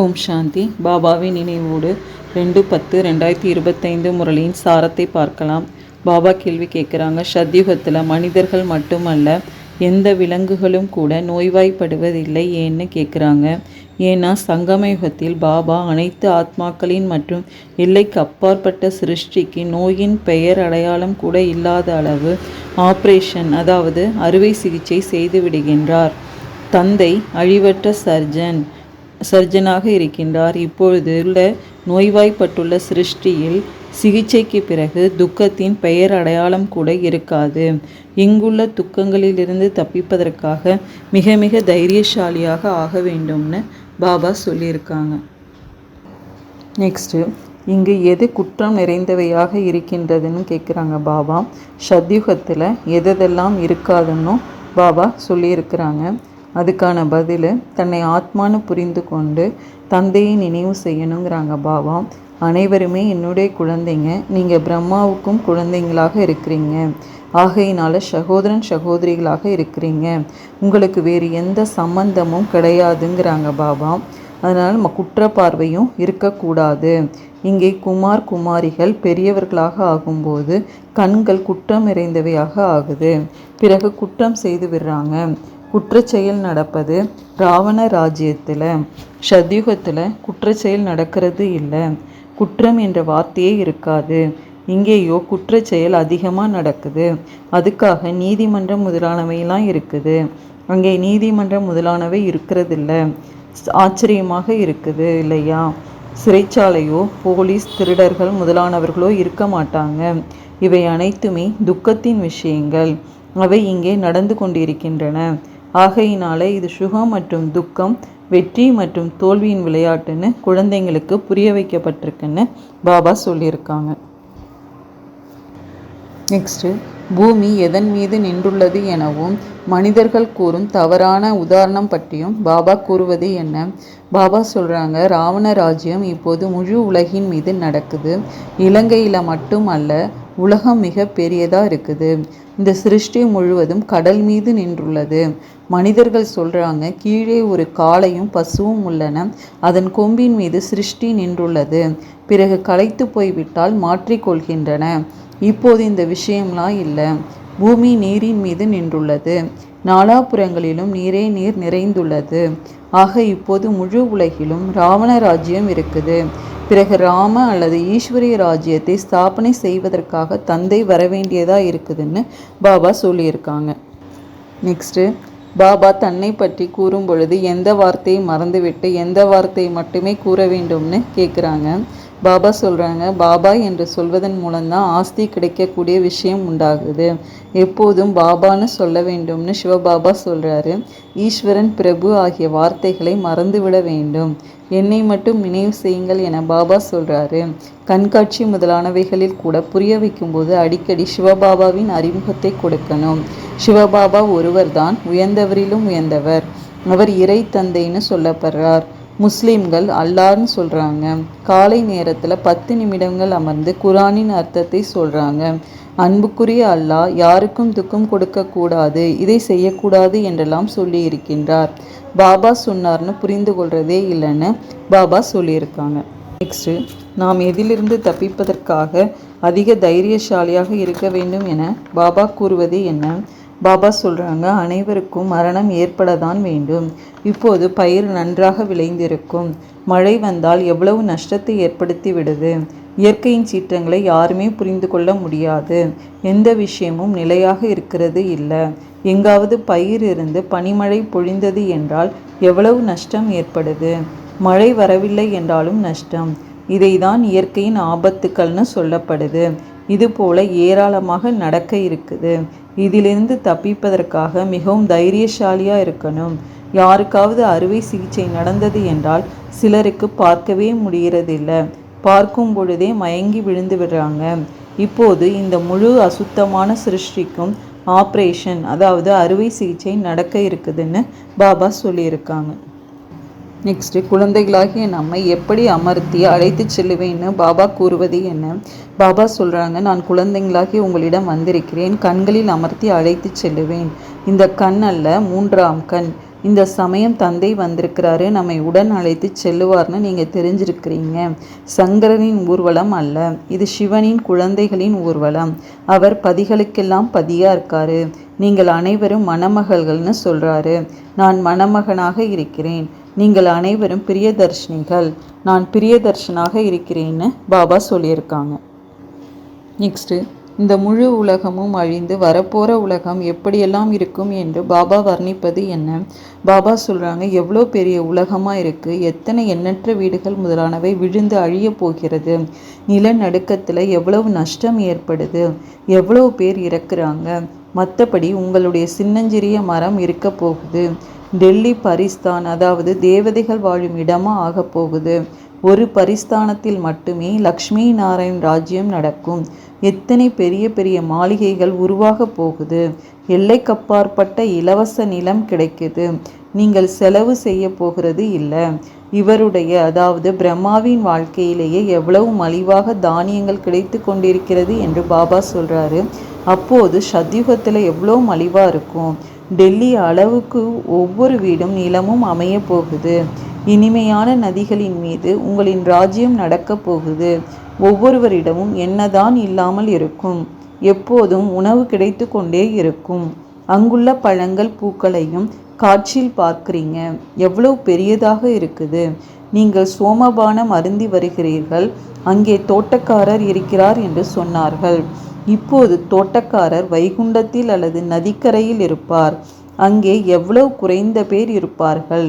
ஓம் சாந்தி. பாபாவின் நினைவோடு ரெண்டு பத்து ரெண்டாயிரத்தி இருபத்தைந்து முரளியின் சாரத்தை பார்க்கலாம். பாபா கேள்வி கேட்குறாங்க சத்யுகத்தில் மனிதர்கள் மட்டுமல்ல எந்த விலங்குகளும் கூட நோய்வாய்ப்படுவதில்லை ஏன்னு கேட்குறாங்க. ஏன்னா சங்கமயுகத்தில் பாபா அனைத்து ஆத்மாக்களின் மற்றும் எல்லைக்கு அப்பாற்பட்ட சிருஷ்டிக்கு நோயின் பெயர் அடையாளம் கூட இல்லாத அளவு ஆப்ரேஷன் அதாவது அறுவை சிகிச்சை செய்து விடுகின்றார். தந்தை அழிவற்ற சர்ஜன். சர்ஜனாக இருக்கின்றார். இப்பொழுது உள்ள நோய்வாய்ப்பட்டுள்ள சிருஷ்டியில் சிகிச்சைக்கு பிறகு துக்கத்தின் பெயர் அடையாளம் கூட இருக்காது. இங்குள்ள துக்கங்களிலிருந்து தப்பிப்பதற்காக மிக மிக தைரியசாலியாக ஆக வேண்டும்னு பாபா சொல்லியிருக்காங்க. நெக்ஸ்ட்டு இங்கு எது குற்றம் நிறைந்தவையாக இருக்கின்றதுன்னு கேட்குறாங்க பாபா. சத்யுகத்தில் எதெல்லாம் இருக்காதுன்னும் பாபா சொல்லியிருக்கிறாங்க. அதுக்கான பதில் தன்னை ஆத்மானு புரிந்து கொண்டு தந்தையை நினைவு செய்யணுங்கிறாங்க பாபா அனைவருமே என்னுடைய குழந்தைங்க நீங்கள் பிரம்மாவுக்கும் குழந்தைங்களாக இருக்கிறீங்க. ஆகையினால சகோதரன் சகோதரிகளாக இருக்கிறீங்க. உங்களுக்கு வேறு எந்த சம்பந்தமும் கிடையாதுங்கிறாங்க பாபா. அதனால் நம்ம குற்ற பார்வையும் இருக்கக்கூடாது. இங்கே குமார் குமாரிகள் பெரியவர்களாக ஆகும்போது கண்கள் குற்றம் நிறைந்தவையாக ஆகுது. பிறகு குற்றம் செய்து விடுறாங்க. குற்றச்செயல் நடப்பது ராவண ராஜ்யத்தில் சத்யுகத்தில் குற்றச்செயல் நடக்கிறது இல்லை. குற்றம் என்ற வார்த்தையே இருக்காது. இங்கேயோ குற்றச்செயல் அதிகமாக நடக்குது. அதுக்காக நீதிமன்றம் முதலானவையெல்லாம் இருக்குது. அங்கே நீதிமன்றம் முதலானவை இருக்கிறதில்ல. ஆச்சரியமாக இருக்குது இல்லையா? சிறைச்சாலையோ போலீஸ் திருடர்கள் முதலானவர்களோ இருக்க மாட்டாங்க. இவை அனைத்துமே துக்கத்தின் விஷயங்கள். அவை இங்கே நடந்து கொண்டிருக்கின்றன. ஆகையினால இது சுகம் மற்றும் துக்கம் வெற்றி மற்றும் தோல்வியின் விளையாட்டுன்னு குழந்தைங்களுக்கு புரிய வைக்கப்பட்டிருக்குன்னு பாபா சொல்லியிருக்காங்க. நெக்ஸ்ட்டு பூமி எதன் மீது நின்றுள்ளது எனவும் மனிதர்கள் கூறும் தவறான உதாரணம் பற்றியும் பாபா கூறுவது என்ன? பாபா சொல்கிறாங்க ராவண ராஜ்யம் இப்போது முழு உலகின் மீது நடக்குது. இலங்கையில் மட்டும் அல்ல உலகம் மிக பெரியதாக இருக்குது. இந்த சிருஷ்டி முழுவதும் கடல் மீது நின்றுள்ளது. மனிதர்கள் சொல்கிறாங்க கீழே ஒரு காளையும் பசுவும் உள்ளன. அதன் கொம்பின் மீது சிருஷ்டி நின்றுள்ளது. பிறகு களைத்து போய்விட்டால் மாற்றிக்கொள்கின்றன இப்போது இந்த விஷயம்லாம் இல்லை. பூமி நீரின் மீது நின்றுள்ளது. நாலாபுறங்களிலும் நீரே நீர் நிறைந்துள்ளது. ஆக இப்போது முழு உலகிலும் ராவண ராஜ்யம் இருக்குது. பிறகு ராம அல்லது ஈஸ்வரிய ராஜ்யத்தை ஸ்தாபனை செய்வதற்காக தந்தை வரவேண்டியதாக இருக்குதுன்னு பாபா சொல்லியிருக்காங்க. நெக்ஸ்ட்டு பாபா தன்னை பற்றி கூறும் பொழுது எந்த வார்த்தையை மறந்துவிட்டு எந்த வார்த்தையை மட்டுமே கூற வேண்டும்னு கேட்குறாங்க பாபா சொல்கிறாங்க பாபா என்று சொல்வதன் மூலம்தான் ஆஸ்தி கிடைக்கக்கூடிய விஷயம் உண்டாகுது. எப்போதும் பாபான்னு சொல்ல வேண்டும்னு சிவபாபா சொல்கிறாரு ஈஸ்வரன் பிரபு ஆகிய வார்த்தைகளை மறந்துவிட வேண்டும். என்னை மட்டும் நினைவு செய்யுங்கள் என பாபா சொல்கிறாரு கண்காட்சி முதலானவைகளில் கூட புரிய வைக்கும்போது அடிக்கடி சிவபாபாவின் அறிமுகத்தை கொடுக்கணும். சிவபாபா ஒருவர்தான் உயர்ந்தவரிலும் உயர்ந்தவர். அவர் இறை தந்தைன்னு சொல்லப்படுறார். முஸ்லீம்கள் அல்லார்னு சொல்கிறாங்க காலை நேரத்தில் பத்து நிமிடங்கள் அமர்ந்து குரானின் அர்த்தத்தை சொல்கிறாங்க அன்புக்குரிய அல்லாஹ் யாருக்கும் துக்கம் கொடுக்கக்கூடாது இதை செய்யக்கூடாது என்றெல்லாம் சொல்லி இருக்கின்றார். பாபா சொன்னார்னு புரிந்து கொள்றதே இல்லைன்னு பாபா சொல்லியிருக்காங்க. நெக்ஸ்ட்டு நாம் எதிலிருந்து தப்பிப்பதற்காக அதிக தைரியசாலியாக இருக்க வேண்டும் என பாபா கூறுவது என்ன? பாபா சொல்கிறாங்க அனைவருக்கும் மரணம் ஏற்பட தான் வேண்டும். இப்போது பயிர் நன்றாக விளைந்திருக்கும். மழை வந்தால் எவ்வளவு நஷ்டத்தை ஏற்படுத்தி விடுது இயற்கையின் சீற்றங்களை யாருமே புரிந்து கொள்ள முடியாது. எந்த விஷயமும் நிலையாக இருக்கிறது இல்லை. எங்காவது பயிர் இருந்து பனிமழை பொழிந்தது என்றால் எவ்வளவு நஷ்டம் ஏற்படுது? மழை வரவில்லை என்றாலும் நஷ்டம். இதைதான் இயற்கையின் ஆபத்துக்கள்னு சொல்லப்படுது. இது போல ஏராளமாக நடக்க இருக்குது. இதிலிருந்து தப்பிப்பதற்காக மிகவும் தைரியசாலியாக இருக்கணும். யாருக்காவது அறுவை சிகிச்சை நடந்தது என்றால் சிலருக்கு பார்க்கவே முடிகிறதில்ல பார்க்கும் பொழுதே மயங்கி விழுந்து விடுறாங்க. இப்போது இந்த முழு அசுத்தமான சிருஷ்டிக்கும் ஆப்ரேஷன் அதாவது அறுவை சிகிச்சை நடக்க இருக்குதுன்னு பாபா சொல்லியிருக்காங்க. நெக்ஸ்ட்டு குழந்தைகளாகிய நம்மை எப்படி அமர்த்தி அழைத்து செல்லுவேன்னு பாபா கூறுவது என்ன? பாபா சொல்கிறாங்க நான் குழந்தைங்களாகி உங்களிடம் வந்திருக்கிறேன். கண்களில் அமர்த்தி அழைத்து செல்லுவேன். இந்த கண் அல்ல மூன்றாம் கண். இந்த சமயம் தந்தை வந்திருக்கிறாரு. நம்மை உடன் அழைத்து செல்லுவார்னு நீங்கள் தெரிஞ்சிருக்கிறீங்க. சங்கரனின் ஊர்வலம் அல்ல இது சிவனின் குழந்தைகளின் ஊர்வலம். அவர் பதிகளுக்கெல்லாம் பதியாக இருக்காரு. நீங்கள் அனைவரும் மணமகள்கள்னு சொல்கிறாரு நான் மணமகனாக இருக்கிறேன். நீங்கள் அனைவரும் பிரியதர்ஷினிகள். நான் பிரியதர்ஷனாக இருக்கிறேன்னு பாபா சொல்லியிருக்காங்க. நெக்ஸ்ட்டு இந்த முழு உலகமும் அழிந்து வரப்போகிற உலகம் எப்படியெல்லாம் இருக்கும் என்று பாபா வர்ணிப்பது என்ன? பாபா சொல்கிறாங்க எவ்வளோ பெரிய உலகமாக இருக்குது எத்தனை எண்ணற்ற வீடுகள் முதலானவை விழுந்து அழிய போகிறது. நிலநடுக்கத்தில் எவ்வளவு நஷ்டம் ஏற்படுது. எவ்வளோ பேர் இறக்குறாங்க. மற்றபடி உங்களுடைய சின்னஞ்சிறிய மரம் இருக்க போகுது. டெல்லி பரிஸ்தான் அதாவது தேவதைகள் வாழும் இடமாக ஆகப் போகுது. ஒரு பரிஸ்தானத்தில் மட்டுமே லக்ஷ்மி நாராயண் ராஜ்யம் நடக்கும். எத்தனை பெரிய பெரிய மாளிகைகள் உருவாக போகுது? எல்லைக்கப்பாற்பட்ட இலவச நிலம் கிடைக்குது. நீங்கள் செலவு செய்ய போகிறது இல்லை. இவருடைய அதாவது பிரம்மாவின் வாழ்க்கையிலேயே எவ்வளவு மலிவாக தானியங்கள் கிடைத்து கொண்டிருக்கிறது என்று பாபா சொல்கிறாரு அப்போது சத்யுகத்தில் எவ்வளோ மலிவாக இருக்கும்? டெல்லி அளவுக்கு ஒவ்வொரு வீடும் நிலமும் அமைய போகுது. இனிமையான நதிகளின் மீது உங்களின் ராஜ்யம் நடக்கப் போகுது. ஒவ்வொருவரிடமும் என்னதான் இல்லாமல் இருக்கும். எப்போதும் உணவு கிடைத்து கொண்டே இருக்கும். அங்குள்ள பழங்கள் பூக்களையும் காட்சியில் பார்க்குறீங்க. எவ்வளவு பெரியதாக இருக்குது. நீங்கள் சோமபானம் அருந்தி வருகிறீர்கள். அங்கே தோட்டக்காரர் இருக்கிறார் என்று சொன்னார்கள். இப்போது தோட்டக்காரர் வைகுண்டத்தில் அல்லது நதிக்கரையில் இருப்பார். அங்கே எவ்வளவு குறைந்த பேர் இருப்பார்கள்.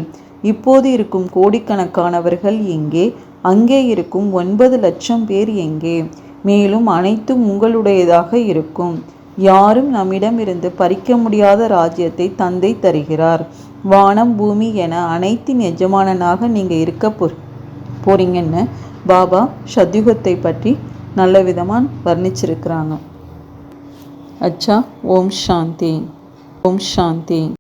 இப்போது இருக்கும் கோடிக்கணக்கானவர்கள் இங்கே அங்கே இருக்கும் ஒன்பது லட்சம் பேர் எங்கே? மேலும் அனைத்தும் உங்களுடையதாக இருக்கும். யாரும் நம்மிடம் இருந்து பறிக்க முடியாத ராஜ்யத்தை தந்தை தருகிறார். வானம் பூமி என அனைத்தின் எஜமானனாக நீங்கள் இருக்க போ போறீங்கன்னு பாபா சத்யுகத்தை பற்றி நல்ல விதமாக வர்ணிச்சிருக்கிறாங்க. அச்சா ஓம் சாந்தி. ஓம் சாந்தி.